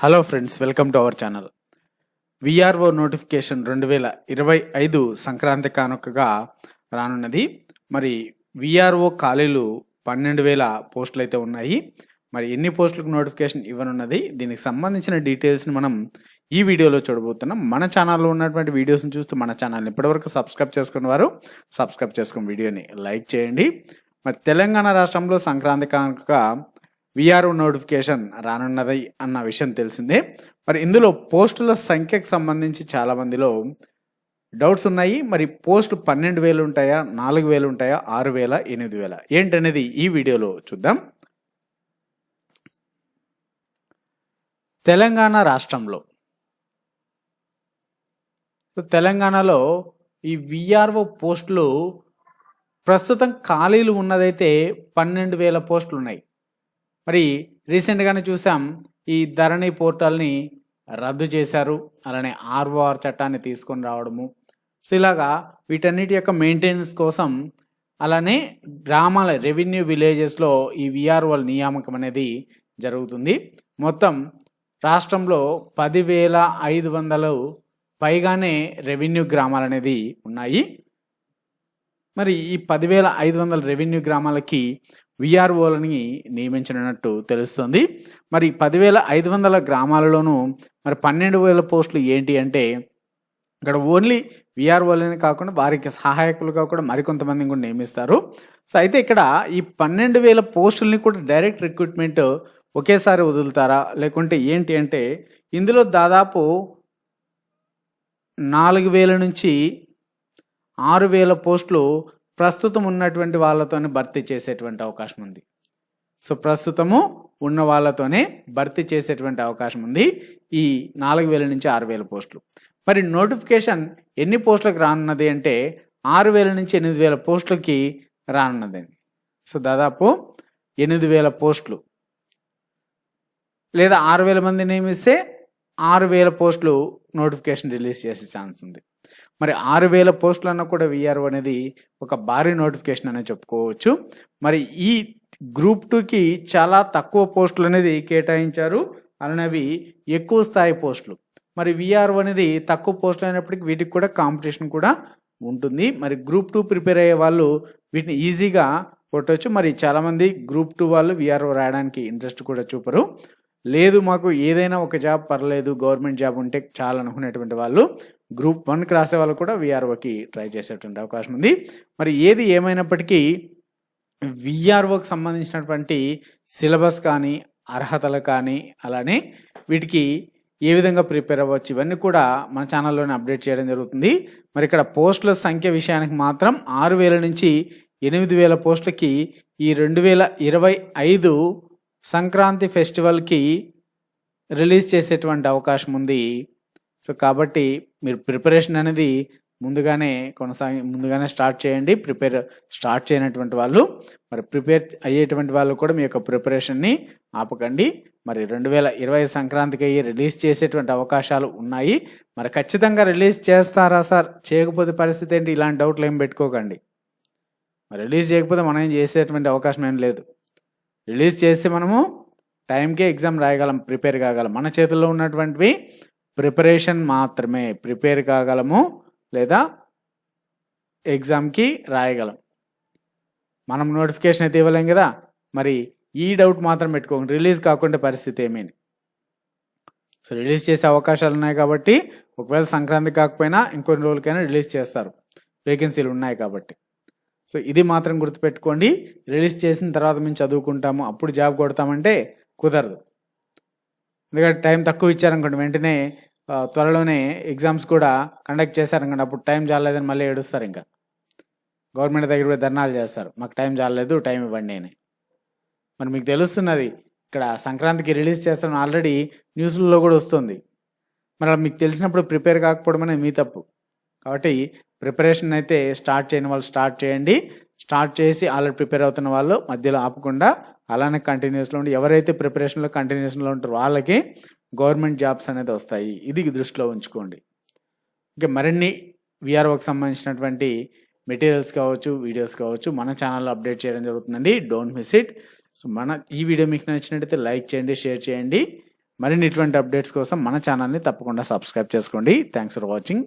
Hello friends welcome to our channel VRO notification రెండు వేల ఇరవై ఐదు సంక్రాంతి కానుకగా రానున్నది. మరి విఆర్ఓ ఖాళీలు పన్నెండు వేల పోస్టులు అయితే ఉన్నాయి. మరి ఎన్ని పోస్టులకు నోటిఫికేషన్ ఇవ్వనున్నది దీనికి సంబంధించిన డీటెయిల్స్ని మనం ఈ వీడియోలో చూడబోతున్నాం. మన ఛానల్లో ఉన్నటువంటి వీడియోస్ని చూస్తూ మన ఛానల్ని ఇప్పటివరకు సబ్స్క్రైబ్ చేసుకున్న వారు సబ్స్క్రైబ్ చేసుకుని వీడియోని లైక్ చేయండి. మరి తెలంగాణ రాష్ట్రంలో సంక్రాంతి కానుకగా విఆర్ఓ నోటిఫికేషన్ రానున్నది అన్న విషయం తెలిసిందే. మరి ఇందులో పోస్టుల సంఖ్యకు సంబంధించి చాలా మందిలో డౌట్స్ ఉన్నాయి. మరి పోస్ట్ పన్నెండు వేలు ఉంటాయా నాలుగు వేలు ఉంటాయా ఆరు వేల ఎనిమిది వేల? ఏంటనేది ఈ వీడియోలో చూద్దాం. తెలంగాణ రాష్ట్రంలో. తెలంగాణలో ఈ విఆర్ఓ పోస్టులు ప్రస్తుతం ఖాళీలు ఉన్నదైతే పన్నెండు వేల పోస్టులు ఉన్నాయి మరి రీసెంట్గానే చూసాం ఈ ధరణి పోర్టల్ని రద్దు చేశారు. అలానే ఆర్ఓఆర్ చట్టాన్ని తీసుకొని రావడము. సో ఇలాగా వీటన్నిటి యొక్క మెయింటెనెన్స్ కోసం అలానే గ్రామాల రెవెన్యూ విలేజెస్లో ఈ విఆర్ఓల నియామకం అనేది జరుగుతుంది. మొత్తం రాష్ట్రంలో పదివేల ఐదు వందలు పైగానే రెవెన్యూ గ్రామాలు అనేది ఉన్నాయి. మరి ఈ పదివేల ఐదు వందల రెవెన్యూ గ్రామాలకి విఆర్ఓలని నియమించినట్టు తెలుస్తుంది. మరి పదివేల ఐదు వందల గ్రామాలలోనూ మరి పన్నెండు వేల పోస్టులు ఏంటి అంటే ఇక్కడ ఓన్లీ విఆర్ఓలనే కాకుండా వారికి సహాయకులుగా కూడా మరికొంతమందిని కూడా నియమిస్తారు. సో అయితే ఇక్కడ ఈ పన్నెండు వేల పోస్టుల్ని కూడా డైరెక్ట్ రిక్రూట్మెంట్ ఒకేసారి వదులుతారా? లేకుంటే ఏంటి అంటే ఇందులో దాదాపు నాలుగు వేల నుంచి ఆరు వేల పోస్టులు ప్రస్తుతం ఉన్నటువంటి వాళ్ళతోనే భర్తీ చేసేటువంటి అవకాశం ఉంది. సో ప్రస్తుతము ఉన్న వాళ్ళతోనే భర్తీ చేసేటువంటి అవకాశం ఉంది. ఈ నాలుగు వేల నుంచి ఆరు వేల పోస్టులు. మరి నోటిఫికేషన్ ఎన్ని పోస్టులకు రానున్నది అంటే ఆరు వేల నుంచి ఎనిమిది వేల పోస్టులకి రానున్నదండి సో దాదాపు ఎనిమిది వేల పోస్టులు. లేదా ఆరు వేల మంది నియమిస్తే ఆరు వేల పోస్టులు నోటిఫికేషన్ రిలీజ్ చేసే ఛాన్స్ ఉంది. మరి ఆరు వేల పోస్టులన్నా కూడా విఆర్ఓ అనేది ఒక భారీ నోటిఫికేషన్ అనేది చెప్పుకోవచ్చు. మరి ఈ గ్రూప్ టూకి చాలా తక్కువ పోస్టులు అనేది కేటాయించారు. అలానే అవి ఎక్కువ స్థాయి పోస్టులు. మరి విఆర్ఓ అనేది తక్కువ పోస్టులు అయినప్పటికీ వీటికి కూడా కాంపిటీషన్ కూడా ఉంటుంది. మరి గ్రూప్ టూ ప్రిపేర్ అయ్యే వాళ్ళు వీటిని ఈజీగా కొట్టవచ్చు మరి చాలామంది గ్రూప్ టూ వాళ్ళు విఆర్ఓ రాయడానికి ఇంట్రెస్ట్ కూడా చూపరు. లేదు మాకు ఏదైనా ఒక జాబ్ పర్లేదు గవర్నమెంట్ జాబ్ ఉంటే చాలా అనుకునేటువంటి వాళ్ళు గ్రూప్ వన్కి రాసే వాళ్ళు కూడా విఆర్ఓకి ట్రై చేసేటువంటి అవకాశం ఉంది. మరి ఏది ఏమైనప్పటికీ విఆర్ఓకి సంబంధించినటువంటి సిలబస్ కానీ అర్హతలు కానీ అలానే వీటికి ఏ విధంగా ప్రిపేర్ అవ్వచ్చు ఇవన్నీ కూడా మన ఛానల్లోనే అప్డేట్ చేయడం జరుగుతుంది. మరి ఇక్కడ పోస్టుల సంఖ్య విషయానికి మాత్రం ఆరు వేల నుంచి ఎనిమిది వేల పోస్టులకి ఈ రెండు వేల ఇరవై ఐదు సంక్రాంతి ఫెస్టివల్కి రిలీజ్ చేసేటువంటి అవకాశం ఉంది. సో కాబట్టి మీరు ప్రిపరేషన్ అనేది ముందుగానే కొనసాగి ముందుగానే స్టార్ట్ చేయండి. ప్రిపేర్ స్టార్ట్ చేయనటువంటి వాళ్ళు మరి ప్రిపేర్ అయ్యేటువంటి వాళ్ళు కూడా మీ యొక్క ప్రిపరేషన్ని ఆపకండి. మరి రెండు వేల ఇరవై సంక్రాంతికి అయ్యి రిలీజ్ చేసేటువంటి అవకాశాలు ఉన్నాయి. మరి ఖచ్చితంగా రిలీజ్ చేస్తారా సార్? చేయకపోతే పరిస్థితి ఏంటి? ఇలాంటి డౌట్లు ఏం పెట్టుకోకండి. మరి రిలీజ్ చేయకపోతే మనం ఏం చేసేటువంటి అవకాశం ఏం లేదు. రిలీజ్ చేస్తే మనము టైంకే ఎగ్జామ్ రాయగలం ప్రిపేర్ కాగలం. మన చేతుల్లో ఉన్నటువంటివి ప్రిపరేషన్ మాత్రమే. ప్రిపేర్ కాగలము లేదా ఎగ్జామ్కి రాయగలం. మనం నోటిఫికేషన్ అయితే ఇవ్వలేం కదా? మరి ఈ డౌట్ మాత్రం పెట్టుకోండి రిలీజ్ కాకుండా పరిస్థితి ఏమేమి సో రిలీజ్ చేసే అవకాశాలు ఉన్నాయి కాబట్టి ఒకవేళ సంక్రాంతి కాకపోయినా ఇంకొన్ని రోజులకైనా రిలీజ్ చేస్తారు. వేకెన్సీలు ఉన్నాయి కాబట్టి. సో ఇది మాత్రం గుర్తుపెట్టుకోండి. రిలీజ్ చేసిన తర్వాత మేము చదువుకుంటాము. అప్పుడు జాబ్ కొడతామంటే కుదరదు. ఎందుకంటే టైం తక్కువ ఇచ్చారనుకోండి వెంటనే త్వరలోనే ఎగ్జామ్స్ కూడా కండక్ట్ చేశారనుకోండి అప్పుడు టైం జాలేదని మళ్ళీ ఏడుస్తారు ఇంకా. గవర్నమెంట్ దగ్గర కూడా ధర్నాలు చేస్తారు. మాకు టైం చాలలేదు టైం ఇవ్వండి అని. మరి మీకు తెలుస్తున్నది ఇక్కడ సంక్రాంతికి రిలీజ్ చేస్తాను ఆల్రెడీ న్యూస్లలో కూడా వస్తుంది. మరి మీకు తెలిసినప్పుడు ప్రిపేర్ కాకపోవడం అనేది మీ తప్పు. కాబట్టి ప్రిపరేషన్ అయితే స్టార్ట్ చేయని వాళ్ళు స్టార్ట్ చేయండి. స్టార్ట్ చేసి ఆల్రెడీ ప్రిపేర్ అవుతున్న వాళ్ళు మధ్యలో ఆపకుండా అలానే కంటిన్యూస్లో ఉండి ఎవరైతే ప్రిపరేషన్లో కంటిన్యూస్లో ఉంటారో వాళ్ళకి గవర్నమెంట్ జాబ్స్ అనేది వస్తాయి. ఇది దృష్టిలో ఉంచుకోండి. ఇంకా మరిన్ని విఆర్ఓకి సంబంధించినటువంటి మెటీరియల్స్ కావచ్చు వీడియోస్ కావచ్చు మన ఛానల్లో అప్డేట్ చేయడం జరుగుతుందండి. డోంట్ మిస్ ఇట్ సో మన ఈ వీడియో మీకు నచ్చినట్టయితే లైక్ చేయండి షేర్ చేయండి. మరిన్ని ఇటువంటి అప్డేట్స్ కోసం మన ఛానల్ని తప్పకుండా సబ్స్క్రైబ్ చేసుకోండి. Thanks for watching